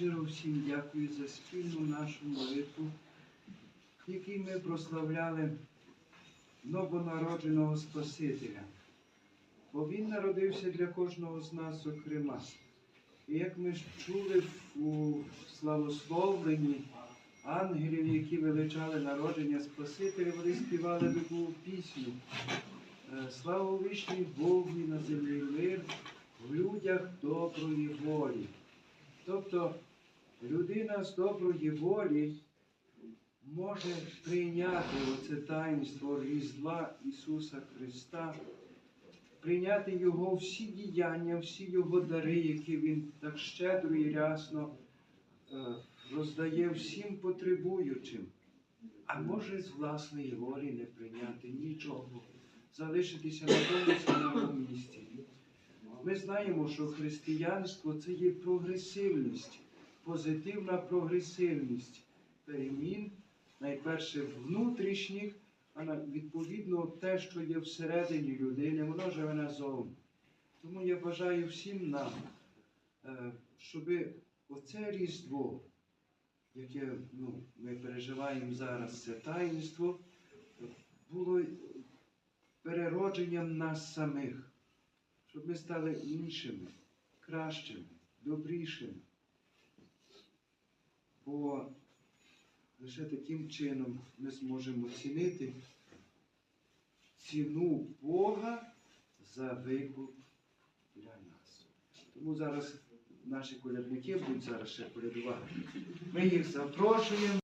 щиро всім дякую за спільну нашу молитву, в якій ми прославляли новонародженого Спасителя. Бо Він народився для кожного з нас, зокрема. І як ми ж чули у славословленні ангелів, які величали народження Спасителя, вони співали таку пісню. Е, Слава вишній Богові на землі мир, в людях доброї волі. Тобто людина з доброї волі може прийняти оце таїнство Різдва Ісуса Христа, прийняти Його всі діяння, всі Його дари, які Він так щедро і рясно е, роздає всім потребуючим, а може з власної волі не прийняти нічого, залишитися на тому самому місці. Ми знаємо, що християнство це є прогресивність, позитивна прогресивність перемін, найперше внутрішніх, а відповідно те, що є всередині людини, воно живе назовні. Тому я бажаю всім нам, е, щоб оце Різдво, яке ну, ми переживаємо зараз, це таїнство, було переродженням нас самих щоб ми стали іншими, кращими, добрішими. Бо лише таким чином ми зможемо оцінити ціну Бога за викуп для нас. Тому зараз наші колядники будуть зараз ще колядувати. Ми їх запрошуємо.